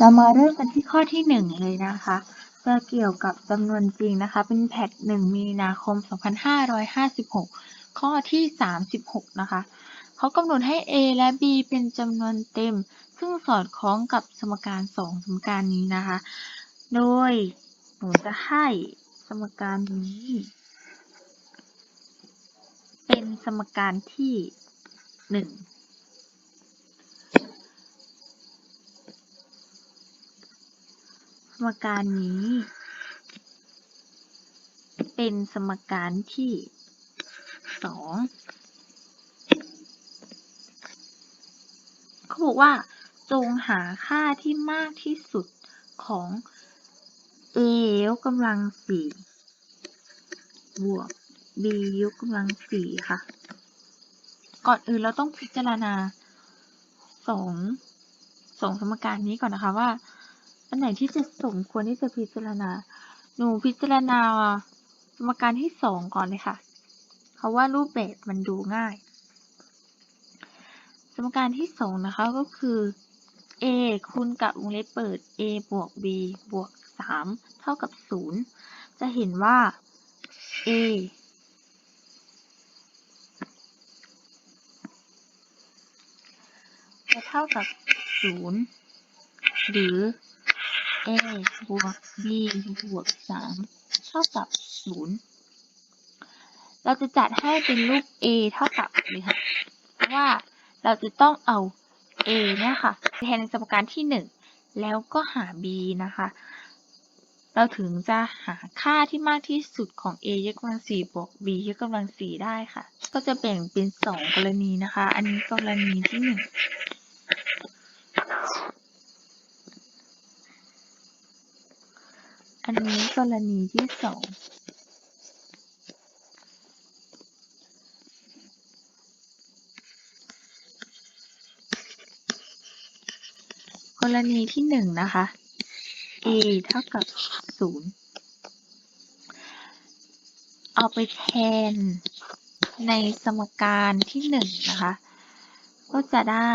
เรามาเริ่มกันที่ข้อที่ 1 เลยนะคะจะเกี่ยวกับจำนวนจริงนะคะ เป็นแพท1มีนาคม 2556 ข้อที่ 36 นะคะ เขากำหนดให้ A และ B เป็นจำนวนเต็ม ซึ่งสอดคล้องกับสมการ 2 สมการนี้นะคะ โดยหนูจะให้สมการนี้ เป็นสมการที่ 1 มการนี้ เป็นสมการที่สองเขาบอกว่า จงหาค่าที่มากที่สุดของ a ยกกำลังสี่บวก b ยกกำลังสี่ค่ะ ก่อนอื่นเราต้องพิจารณาสองสองสมการนี้ก่อนนะคะว่า อันไหนที่จะสมควรที่จะพิจารณา หนูพิจารณาสมการที่สองก่อนเลยค่ะ เพราะว่ารูปแบบมันดูง่าย สมการที่สองนะคะก็คือ a คูณกับวงเล็บเปิด a บวก b บวกสามเท่ากับศูนย์จะเห็นว่า a จะเท่ากับศูนย์หรือ a บวก b บวกสามเท่ากับศูนย์เราจะจัดให้เป็นรูป a เท่ากับเลยค่ะเพราะว่าเราจะต้องเอา a เนี่ยค่ะแทนในสมการที่หนึ่งแล้วก็หา b นะคะ เราถึงจะหาค่าที่มากที่สุดของ a ยกกำลังสี่บวก b ยกกำลังสี่ได้ค่ะ ก็จะแบ่งเป็นสองกรณีนะคะ อันนี้กรณีที่หนึ่ง อันนี้กรณีที่สองกรณีที่หนึ่งนะคะ a เท่ากับศูนย์เอาไปแทนในสมการที่หนึ่งนะคะ ก็จะได้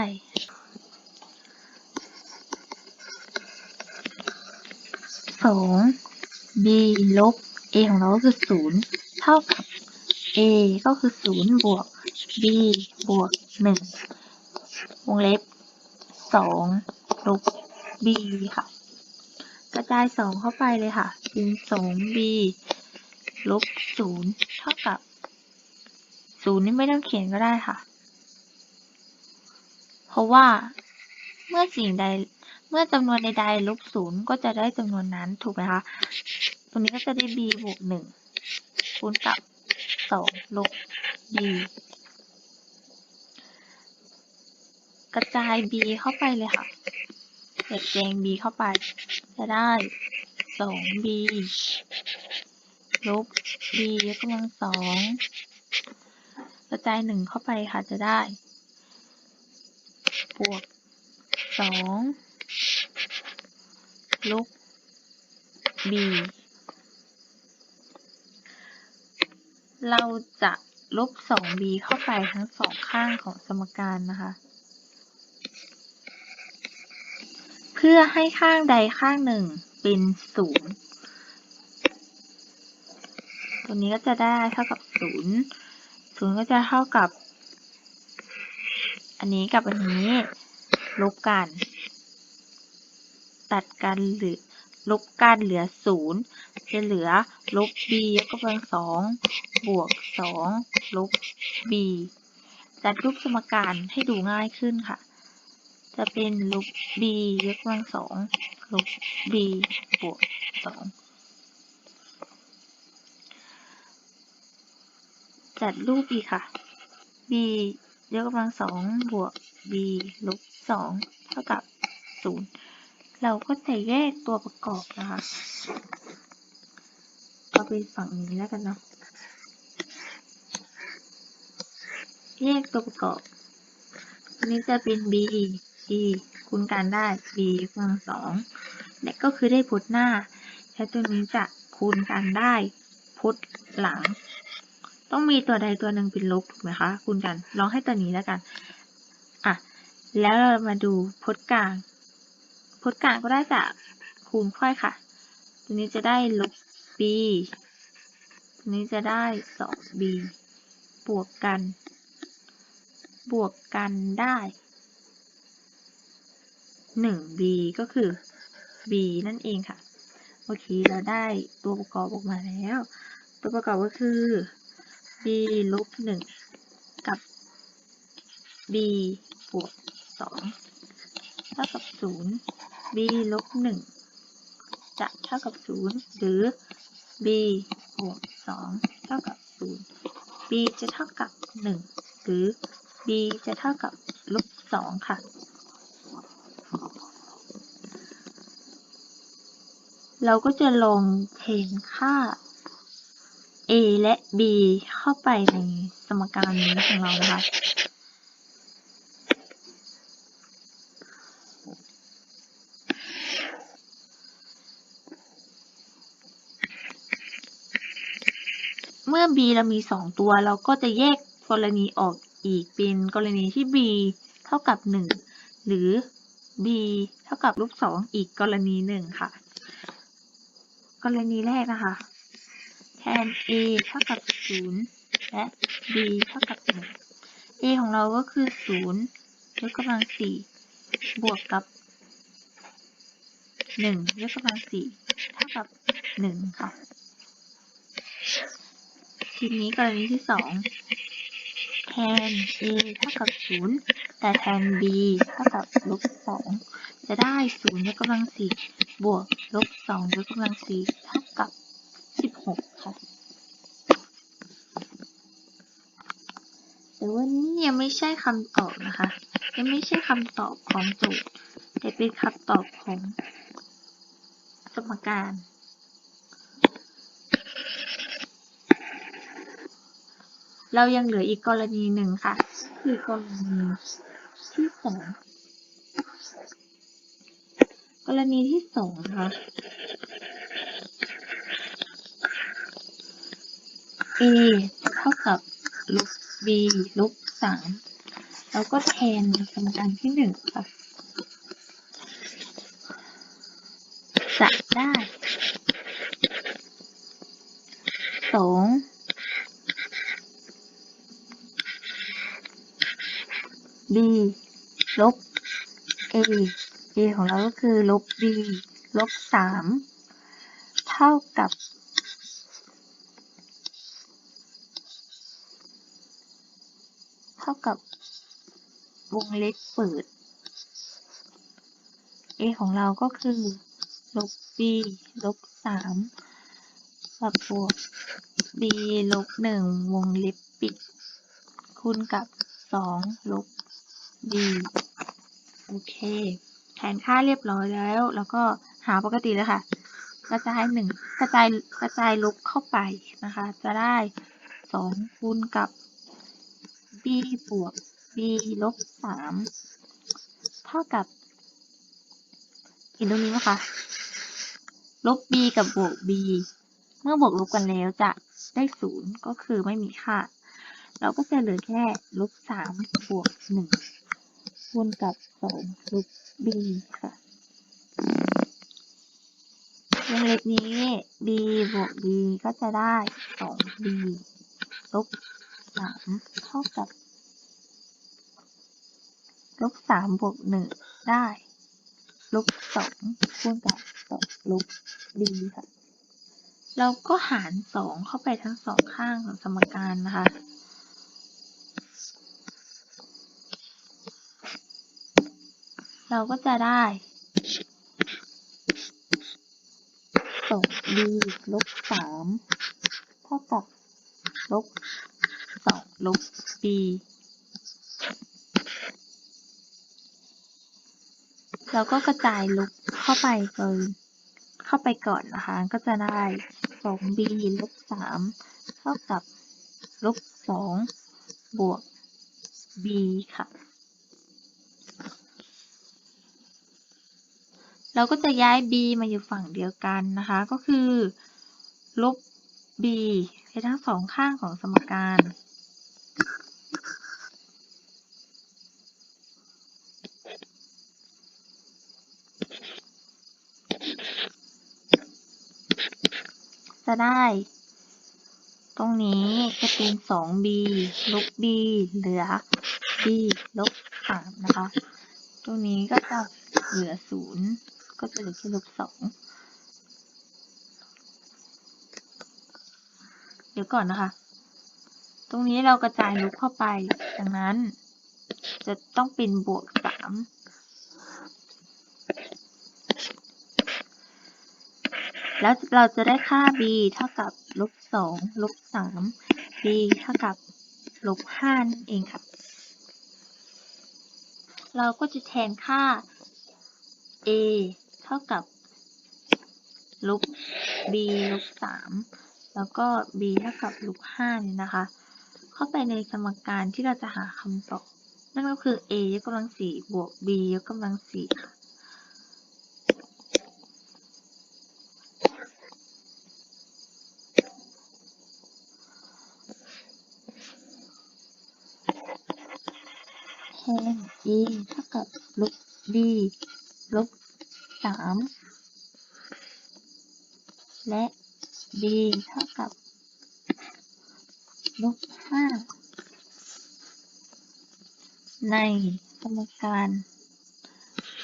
สอง b ลบ a ของเราก็คือศูนย์เท่ากับ a ก็คือศูนย์บวก b บวกหนึ่งวงเล็บสองลบ b ค่ะ กระจายสองเข้าไปเลยค่ะเป็นสอง b ลบศูนย์เท่ากับศูนย์นี่ไม่ต้องเขียนก็ได้ค่ะ เพราะว่าเมื่อสิ่งใดเมื่อจำนวนใดๆลบศูนย์ก็จะได้จำนวนนั้นถูกไหมคะ ตรงนี้ก็จะได้ b บวกหนึ่งคูณกับสองลบ b กระจาย b เข้าไปเลยค่ะเก็บแจง b เข้าไป จะได้สอง b ลบ b ยกกำลังสองกระจายหนึ่งเข้าไปค่ะจะได้ บวกสองลบ b เราจะลบ 2b เข้าไปทั้งสองข้างของสมการนะคะ เพื่อให้ข้างใดข้างหนึ่งเป็นศูนย์ตัวนี้ก็จะได้เท่ากับศูนย์ศูนย์ก็จะเท่ากับ อันนี้กับอันนี้ ลบกัน ตัดกันหรือลบกันเหลือศูนย์ จะเหลือลบ b ยกกำลังสองบวกสองลบ b จัดรูปสมการให้ดูง่ายขึ้นค่ะ จะเป็นลบ b ยกกำลังสองลบ b บวกสองจัดรูปอีกค่ะ b ยกกำลังสองบวก b ลบสองเท่ากับศูนย์เราก็จะแยกตัวประกอบนะคะ เอาเป็นฝั่งนี้แล้วกันเนาะแยกตัวประกอบอันนี้จะเป็น b b คูณกันได้ b ยกกำลังสองและก็คือได้พจน์หน้า และตัวนี้จะคูณกันได้พจน์หลัง ต้องมีตัวใดตัวหนึ่งเป็นลบถูกไหมคะ คูณกันลองให้ตัวนี้แล้วกันอะแล้วเรามาดูพจน์กลางพพจน์กลางก็ได้จากคูณค่อยค่ะ ตัวนี้จะได้ลบ b ตัวนี้จะได้ 2b บวกกัน บวกกันได้ 1b ก็คือ b นั่นเองค่ะโอเคเราได้ตัวประกอบออกมาแล้ว ตัวประกอบก็คือ b ลบ1กับ b บวก2เท่ากับ0 b ลบ1จะเท่ากับ 0 หรือ b บวก2เท่ากับ 0 b จะเท่ากับ 1 หรือ b จะเท่ากับลบ2ค่ะ เราก็จะลงเทนค่า a และ b เข้าไปในสมการนี้ของเรานะคะ b เรามี 2 ตัว เราก็จะแยกกรณีออกอีกเป็นกรณีที่ b เท่ากับ 1 หรือ b เท่ากับลบ2อีกกรณีหนึ่งค่ะ กรณีแรกนะคะ แทน a เท่ากับ 0 และ b เท่ากับ 1 a ของเราก็คือ 0 ยกกำลัง 4 บวกกับ 1 ยกกำลัง 4 เท่ากับ 1 ค่ะ ทีนี้กรณีที่2แทน a เท่ากับ0แต่แทน b เท่ากับลบ2จะได้0ยกกำลัง4บวกลบ2ยกกำลัง4เท่ากับ16ค่ะ แต่ว่านี่ยังไม่ใช่คำตอบนะคะ ยังไม่ใช่คำตอบของโจทย์แต่เป็นคำตอบของสมการ เรายังเหลืออีกกรณีหนึ่งค่ะ คือกรณีที่สองกรณีที่สองนะคะ a เท่ากับลบ b ลบสามเราก็แทนสมการที่หนึ่งค่ะจะได้สอง b ลบ a a ของเราก็คือลบ b ลบสามเท่ากับ เท่ากับวงเล็บเปิด a ของเราก็คือลบ b ลบสามกับบวก b ลบหนึ่งวงเล็บปิด คูณกับสองลบ b โอเคแทนค่าเรียบร้อยแล้ว แล้วก็หาปกติเลยค่ะ กระจายหนึ่งกระจายกระจายลบเข้าไปนะคะ จะได้สองคูณกับ b บวก b ลบสามเท่ากับเห็นตรงนี้ไหมคะลบ b กับบวก b เมื่อบวกลบกันแล้วจะได้ศูนย์ก็คือไม่มีค่า เราก็จะเหลือแค่ลบสามบวกหนึ่ง คูณกับสองลบ b ค่ะวงเล็บนี้ b บวก b ก็จะได้สอง b ลบสามเท่ากับลบสามบวกหนึ่งได้ลบสองคูณกับสองลบ b ค่ะ เราก็หารสองเข้าไปทั้งสองข้างของสมการนะคะ เราก็จะได้สอง b ลบสามเท่ากับลบสองลบ b เราก็กระจายลบเข้าไปเกินเข้าไปก่อนนะคะ ก็จะได้สอง b ลบสามเท่ากับลบสองบวก b ค่ะ เราก็จะย้าย b มาอยู่ฝั่งเดียวกันนะคะ ก็คือ ลบ b ไปทั้งสองข้างของสมการ จะได้ ตรงนี้จะเป็น 2b ลบ b เหลือ b ลบ3นะคะ ตรงนี้ก็จะเหลือ 0 ก็จะเหลือแค่ลบ2เดี๋ยวก่อนนะคะ ตรงนี้เรากระจายลบเข้าไป ดังนั้น จะต้องเป็นบวก3แล้วเราจะได้ค่า b เท่ากับลบ2ลบ3 b เท่ากับลบ5นั่นเองค่ะ เราก็จะแทนค่า a เท่ากับลบ b ลบ3แล้วก็ b เท่ากับลบ5เนี่ยนะคะ เข้าไปในสมการที่เราจะหาคำตอบนั่นก็คือ a ยกกำลัง4บวก b ยกกำลัง4ค่แทน a เท่ากับลบ b ลบ 3และ b เท่ากับลบ5ในสมการ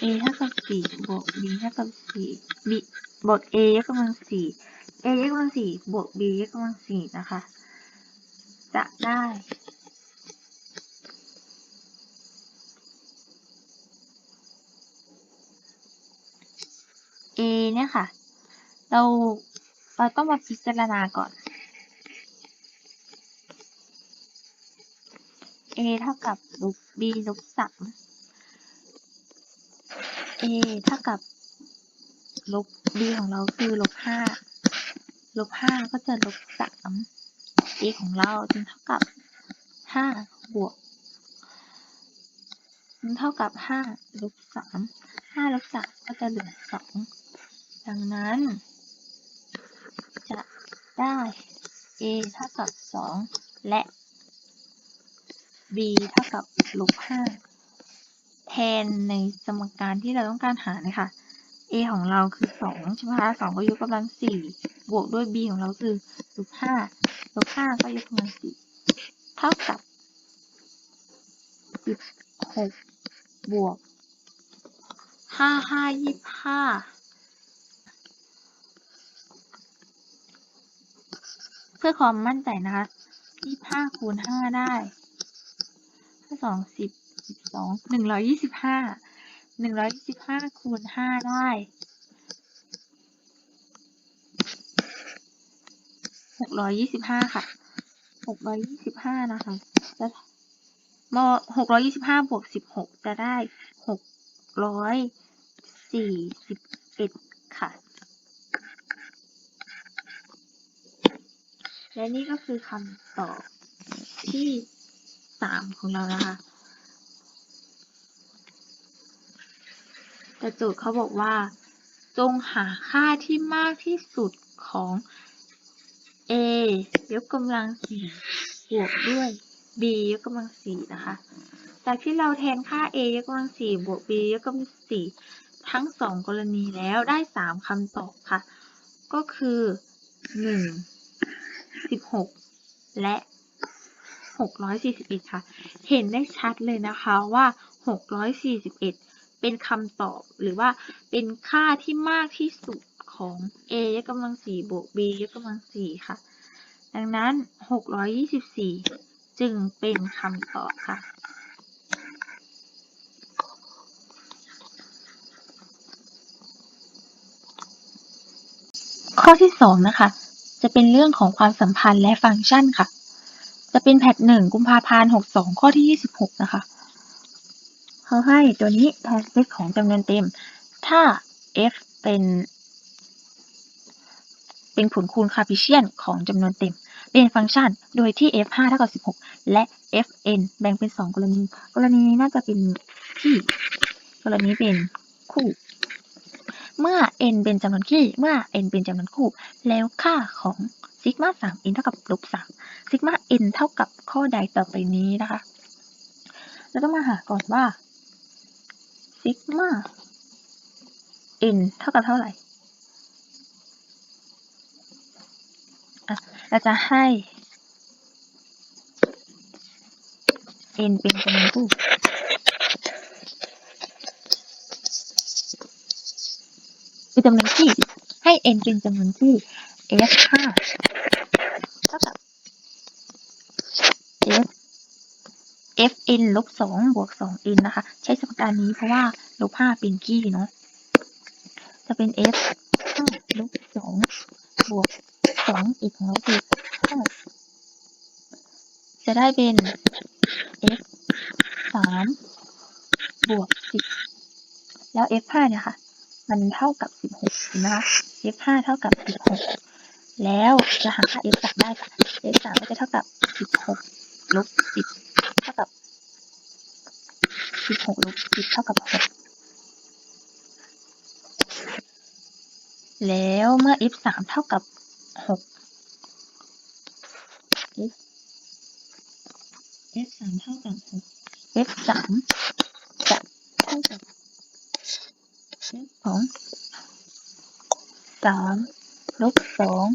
a เท่ากับ4บวก b เท่ากับ4 b บวก a ยกกำลัง4 a ยกกำลัง4บวก b ยกกำลัง4นะคะ จะได้ a เนี่ยค่ะ เราเราต้องมาพิจารณาก่อน a เท่ากับลบ b ลบ3 a เท่ากับลบ b ของเราคือลบ5ลบ5ก็จะลบ3 a ของเราจึงเท่ากับ5บวกเท่ากับ5ลบ3 5ลบ3ก็จะเหลือ2 ดังนั้น จะได้ a เท่ากับ 2 และ b เท่ากับลบ5แทนในสมการที่เราต้องการหาเลยค่ะ a ของเราคือ 2 ใช่ไหมคะ 2 ก็ยกกำลัง 4 บวกด้วย b ของเราคือลบ5ลบ5ก็ยกกำลัง 4 เท่ากับ 16 บวก 5 5 25 เพื่อความมั่นใจนะคะ25คูณ5ได้ห้าสองสิบสิบสองหนึ่งร้อยยี่สิบห้าหนึ่งร้อยยี่สิบห้าคูณห้าได้หกร้อยยี่สิบห้าค่ะหกร้อยยี่สิบห้านะคะจะมหกร้อยยี่สิบห้าบวกสิบหกจะได้หกร้อยสี่สิบเอ็ดค่ะ และนี่ก็คือคำตอบที่สามของเรานะคะ แต่โจทย์เขาบอกว่า จงหาค่าที่มากที่สุดของ a ยกกำลังสี่บวกด้วย b ยกกำลังสี่นะคะ จากที่เราแทนค่า a ยกกำลังสี่บวก b ยกกำลังสี่ทั้งสองกรณีแล้วได้สามคำตอบค่ะ ก็คือหนึ่ง สิบหกและ641ค่ะ เห็นได้ชัดเลยนะคะว่า641เป็นคำตอบหรือว่าเป็นค่าที่มากที่สุดของ a ยกกำลัง4บวก b ยกกำลัง4ค่ะ ดังนั้น624จึงเป็นคำตอบค่ะข้อที่สองนะคะ จะเป็นเรื่องของความสัมพันธ์และฟังก์ชันค่ะ จะเป็นแพทหนึ่งกุมภาพันธ์หกสองข้อที่ยี่สิบหกนะคะเขาให้ตัวนี้แทนเซตของจำนวนเต็ม ถ้า f เป็น เป็นผลคูณคาร์พิเชียนของจำนวนเต็ม เป็นฟังก์ชันโดยที่ f 5เท่ากับ16 และ fn แบ่งเป็น 2 กรณี กรณีนี้น่าจะเป็นที่ กรณีเป็นคู่ เมื่อ n เป็นจำนวนคี่ เมื่อ n เป็นจำนวนคู่ แล้วค่าของซิกมา3 n เท่ากับลบ3ซิกมา n เท่ากับข้อใดต่อไปนี้นะคะ เราต้องมาหาก่อนว่าซิกมา n เท่ากับเท่าไหร่ เราจะให้ n เป็นจำนวนคู่ จำนวนที่ ให้ n เป็นจำนวนที่ f ห้าเท่ากับ f f n ลบสองบวกสอง n นะคะ ใช้สมการนี้เพราะว่าลบห้าเป็นกี้เนาะจะเป็น f ห้าลบสองบวกสองอีกของเราคือห้าจะได้เป็น f สามบวกสิบแล้ว f ห้าเนี่ยค่ะ มันเท่ากับสิบ นะคะ f ห้าเท่ากับสิบหกแล้วจะหาค่า f สามได้ค่ะ f สามก็จะเท่ากับสิบหกลบสิบเท่ากับสิบหกลบสิบเท่ากับหกแล้วเมื่อ f สามเท่ากับหก f f สามเท่ากับหก f สามจะเท่ากับ f ของสามลบสอง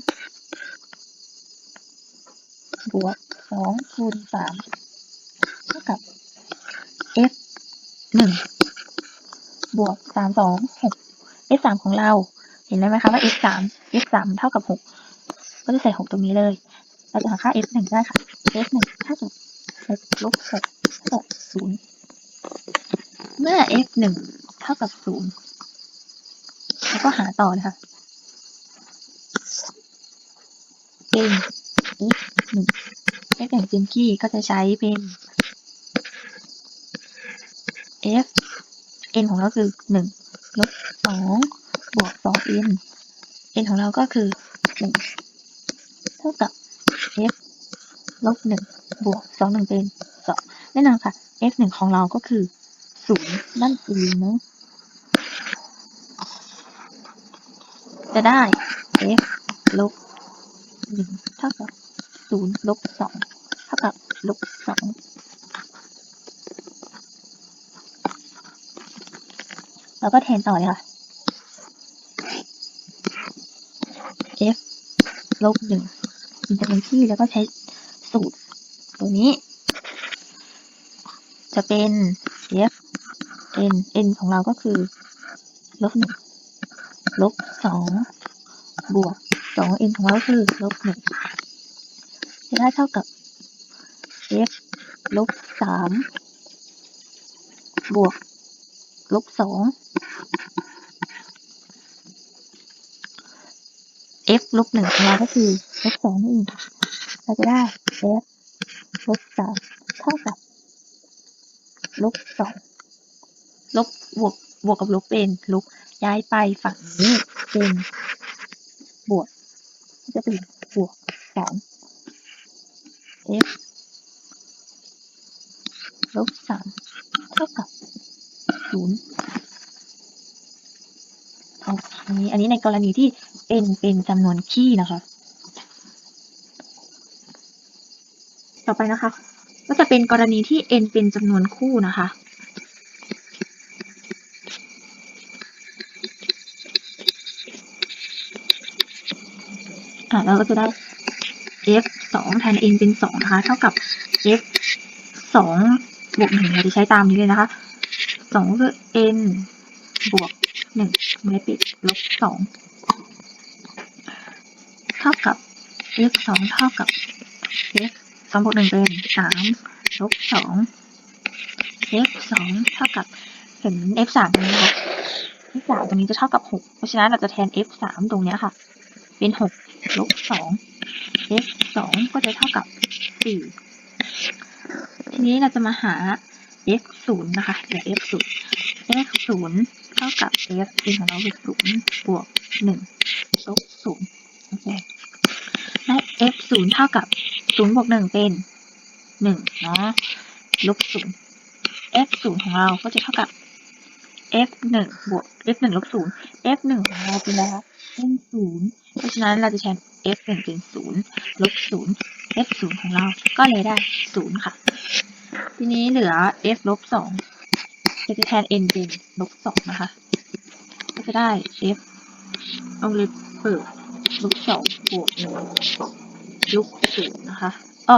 บวกสองคูณสามเท่ากับ f หนึ่งบวกสามสองหก f สามของเรา เห็นไหมคะว่า f สาม f สามเท่ากับหกก็จะใส่หกตรงนี้เลย เราจะหาค่า f หนึ่งได้ค่ะ f หนึ่งเท่ากับหกลบหกเท่ากับศูนย์เมื่อ f หนึ่งเท่ากับศูนย์แล้วก็หาต่อเลยค่ะ เป็น f หนึ่ง f อย่งเจนกี้ก็จะใช้เป็น f n ของเราคือหนึ่งลบสองบวกสอง n n ของเราก็คือหนึ่งเท่ากับ f ลบหนึ่งบวกสองหนึ่งเป็นสองแน่นอนค่ะ f หนึ่งของเราก็คือศูนย์นั่นเองเนาะจะได้ f ลบ เท่ากับศูนย์ลบสองเท่ากับลบสองแล้วก็แทนต่อเลยค่ะ f ลบหนึ่งเป็นจำนวนที่แล้วก็ใช้สูตร ตัวนี้ จะเป็น f n n ของเราก็คือ ลบหนึ่งลบสองบวก สอง n ของเราคือลบหนึ่งจะได้เท่ากับ f ลบสามบวก ลบสอง f ลบหนึ่งของเราก็คือลบสองนี่เองเราจะได้ f ลบสามเท่ากับ ลบสองลบบวกบวกกับลบเป็นลบย้ายไปฝั่งนี้เป็น จะเป็นบวกสอง f ลบสามเท่ากับศูนย์โอเคอันนี้ในกรณีที่ n เป็นจำนวนคี่นะคะ ต่อไปนะคะ ก็จะเป็นกรณีที่ n เป็นจำนวนคู่นะคะ่ะเราก็จะได้ f สองแทน n เป็นสองนะคะ เท่ากับ f สองบวกหนึ่งเราจะใช้ตามนี้เลยนะคะสองคือ n บวกหนึ่งไม่ปิดลบสองเท่ากับ f สองเท่ากับ f สองบวกหนึ่งเป็นสามลบสอง f สองเท่ากับเห็น f สามตรงนี้นะคะ f สามตรงนี้จะเท่ากับหกเพราะฉะนั้นเราจะแทน f สามตรงนี้ค่ะ เป็นหกลบสอง f สองก็จะเท่ากับสี่ทีนี้เราจะมาหา f ศูนย์นะคะเหลือ f ศูนย์ f ศูนย์เท่ากับ f จริงของเราคือศูนย์บวกหนึ่งลบศูนย์โอเคและ f ศูนย์เท่ากับศูนย์บวกหนึ่งเป็นหนึ่งเนาะลบศูนย์ f ศูนย์ของเราก็จะเท่ากับ f หนึ่งบวก f หนึ่งลบศูนย์ f หนึ่งของเราเป็นอะไรคะ เป็นศูนย์เพราะฉะนั้นเราจะแทน f หนึ่งเป็นศูนย์ลบศูนย์ f ศูนย์ของเราก็เลยได้ศูนย์ค่ะ ทีนี้เหลือ f ลบสองจะจะแทน n เป็นลบสองนะคะ ก็จะได้ f เอาเลยเปิดลบสองบวกหนึ่งลบศูนย์นะคะอ๋อ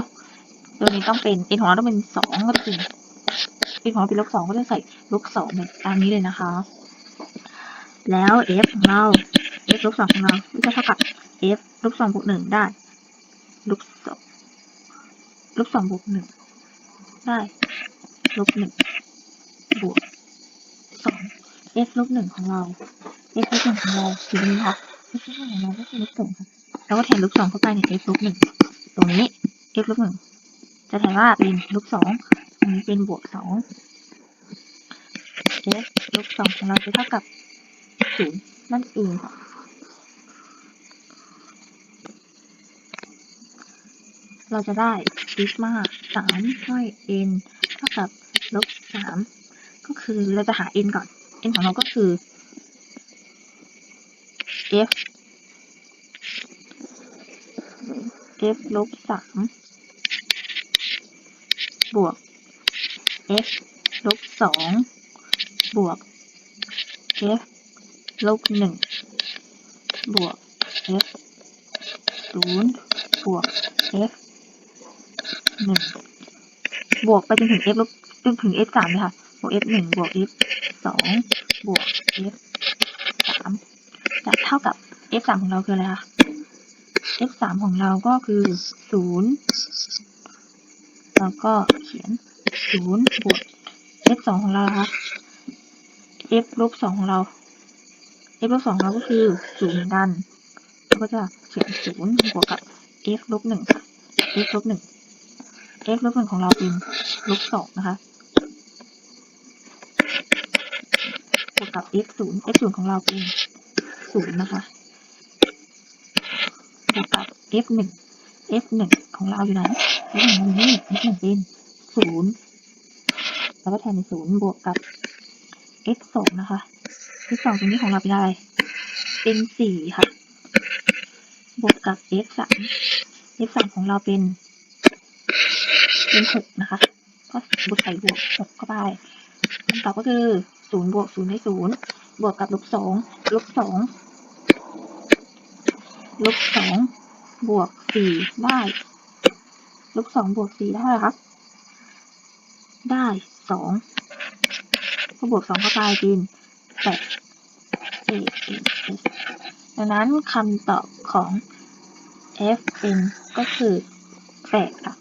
ตัวนี้ต้องเป็น n ของเราต้องเป็นสองก็จะเป็น n ของเราเป็นลบสองก็จะใส่ลบสองแบบตามนี้เลยนะคะ แล้ว f ของเรา f ลบสองของเราก็จะเท่ากับ f ลบสองบวกหนึ่งได้ลบสองลบสองบวกหนึ่งได้ลบหนึ่งบวกสอง f ลบหนึ่งของเรา f ลบหนึ่งของเราคือนี้ค่ะ f ลบหนึ่งของเราก็คือลบสองค่ะแล้วก็แทนลบสองเข้าไปใน f ลบหนึ่งตรงนี้ f ลบหนึ่งจะแทนว่าเป็นลบสองตรงนี้เป็นบวกสอง f ลบสองของเราจะเท่ากับศูนย์นั่นเองค่ะ เราจะได้ซิกมาสามห้อย n เท่ากับลบสามก็คือเราจะหา n ก่อน n ของเราก็คือ f f ลบสามบวก f ลบสองบวก f ลบหนึ่งบวก f ศูนย์บวก f หนึ่งบวกไปจนถึง f ลบจนถึง f สามเลยค่ะ บวก f หนึ่งบวก f สองบวก f สามจะเท่ากับ f สามของเราคืออะไรคะ f สามของเราก็คือศูนย์แล้วก็เขียนศูนย์บวก f สองของเรานะคะ f ลบสองของเรา f ลบสองของเราก็คือศูนย์เหมือนกันเราก็จะเขียนศูนย์บวกกับ f ลบหนึ่งค่ะ f ลบหนึ่ง f ลบหนึ่งของเราเป็นลบสองนะคะบวกกับ f ศูนย์ f ศูนย์ของเราเป็นศูนย์นะคะบวกกับ f หนึ่ง f หนึ่งของเราอยู่ไหน f หนึ่งอยู่นี่ f หนึ่งเป็นศูนย์แล้วก็แทนเป็นศูนย์บวกกับ f สองนะคะ f สองตรงนี้ของเราเป็นอะไร เป็นสี่ค่ะ บวกกับ f สาม f สามของเราเป็น เป็นหกนะคะ ก็บวกใส่บวกหกเข้าไปคำตอบก็คือศูนย์บวกศูนย์ได้ศูนย์บวกกับลบสองลบสองลบสองบวกสี่ได้ลบสองบวกสี่ได้เท่าไหร่คะได้สองก็บวกสองเข้าไปเป็นแปดเอเอเอดังนั้นคำตอบของ f n ก็คือแปดค่ะ